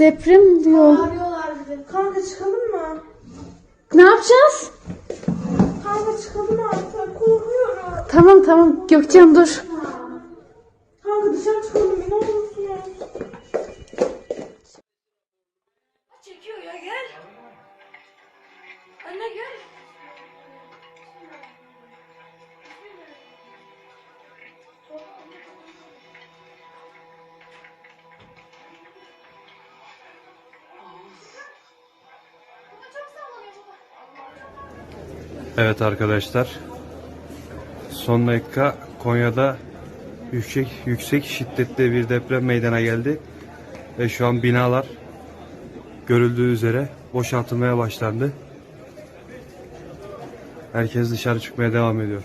Deprem diyor. Arıyorlar bizi. Kanka çıkalım mı? Ne yapacağız? Kanka çıkalım artık. Korkuyorum. Tamam tamam Gökçen dur. Evet arkadaşlar. Son dakika Konya'da yüksek yüksek şiddetli bir deprem meydana geldi. Ve şu an binalar görüldüğü üzere boşaltılmaya başlandı. Herkes dışarı çıkmaya devam ediyor.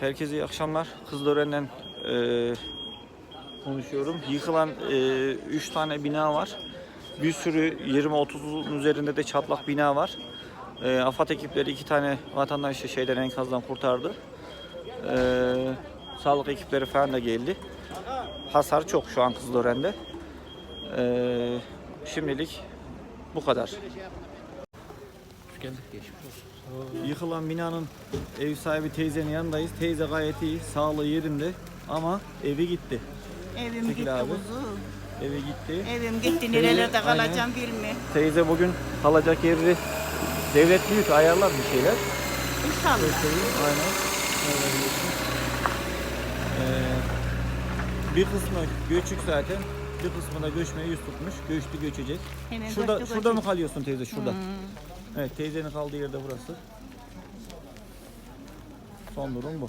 Herkese iyi akşamlar. Kızılören'den e, konuşuyorum. Yıkılan 3 tane bina var. Bir sürü 20-30'un üzerinde de çatlak bina var. E, AFAD ekipleri iki tane vatandaşı şeyden enkazdan kurtardı. E, sağlık ekipleri falan da geldi. Hasar çok şu an Kızılören'de. E, şimdilik bu kadar. Yıkılan binanın ev sahibi teyzenin yanındayız. Teyze gayet iyi, sağlığı yerinde ama evi gitti. Evim Çekil gitti abi. kuzum. Evi gitti. Evim gitti. Nerelerde aynen. kalacağım bilmiyorum. Teyze bugün kalacak yeri devlet büyük ayarlar bir şeyler. İnşallah. Aynen. Ee, bir kısmı göçük zaten. Bir kısmı da göçmeye yüz tutmuş. Göçtü göçecek. Hemen Şurada göçtü, şurada mı kalıyorsun teyze? Şurada. Evet teyzenin kaldığı yerde burası. Son durum bu.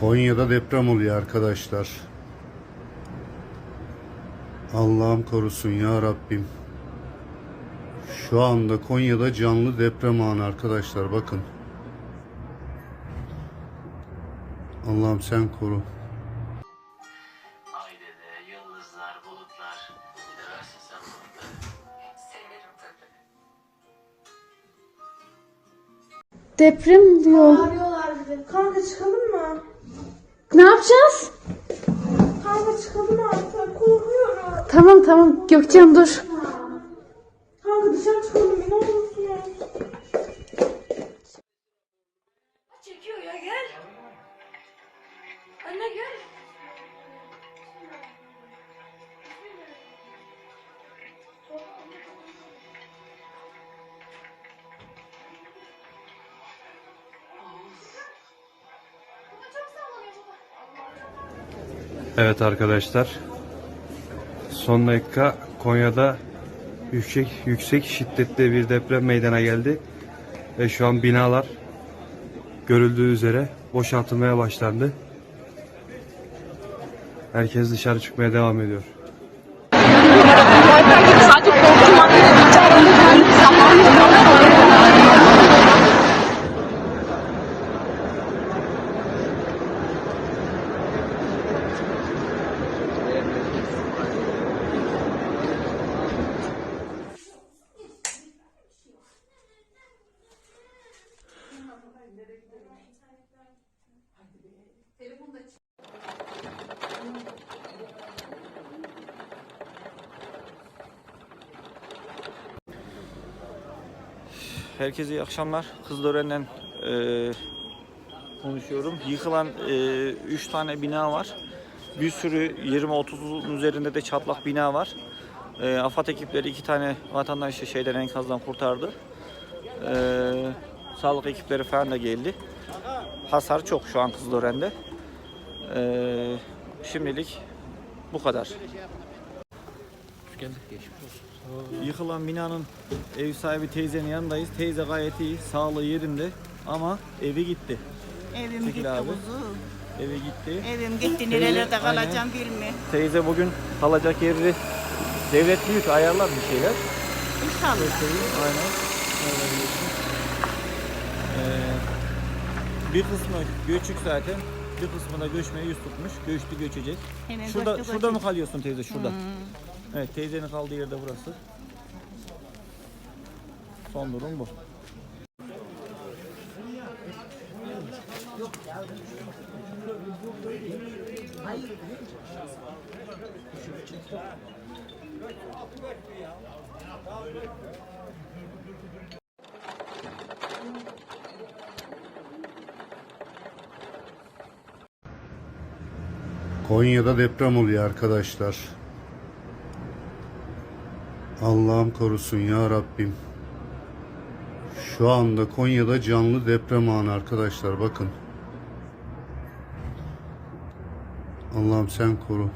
Konya'da deprem oluyor arkadaşlar. Allah'ım korusun ya Rabbim. Şu anda Konya'da canlı deprem anı arkadaşlar bakın. Allah'ım sen koru. Ailede yıldızlar, bulutlar. Seversin sen bulutları. Severim tabii. Deprem diyor. Arıyorlar bizi. Kanka çıkalım mı? Ne yapacağız? Kanka çıkalım artık. Korkuyorum. Tamam tamam Gökçen dur. Evet arkadaşlar. Son dakika Konya'da yüksek yüksek şiddetli bir deprem meydana geldi. Ve şu an binalar görüldüğü üzere boşaltılmaya başlandı. Herkes dışarı çıkmaya devam ediyor. Herkese iyi akşamlar. Kızılören'den e, konuşuyorum. Yıkılan 3 tane bina var. Bir sürü 20-30'un üzerinde de çatlak bina var. E, AFAD ekipleri iki tane vatandaşı şeyden enkazdan kurtardı. E, sağlık ekipleri falan da geldi. Hasar çok şu an Kızılören'de. E, şimdilik bu kadar. Yıkılan binanın ev sahibi teyzenin yanındayız. Teyze gayet iyi, sağlığı yerinde ama evi gitti. Evim Çekil gitti abi. kuzu. Evi gitti. Evim gitti. Nerelerde aynen. kalacağım bilmiyorum. Teyze bugün kalacak yeri devlet büyük ayarlar bir şeyler. İnşallah. Aynen. Öyle diyorsun. Ee, bir kısmı göçük zaten. Bir kısmı da göçmeye yüz tutmuş. Göçtü göçecek. Hemen Şurada göçtü, şurada mı kalıyorsun teyze? Şurada. Evet teyzenin kaldığı yerde burası. Son durum bu. Konya'da deprem oluyor arkadaşlar. Allah'ım korusun ya Rabbim. Şu anda Konya'da canlı deprem anı arkadaşlar bakın. Allah'ım sen koru.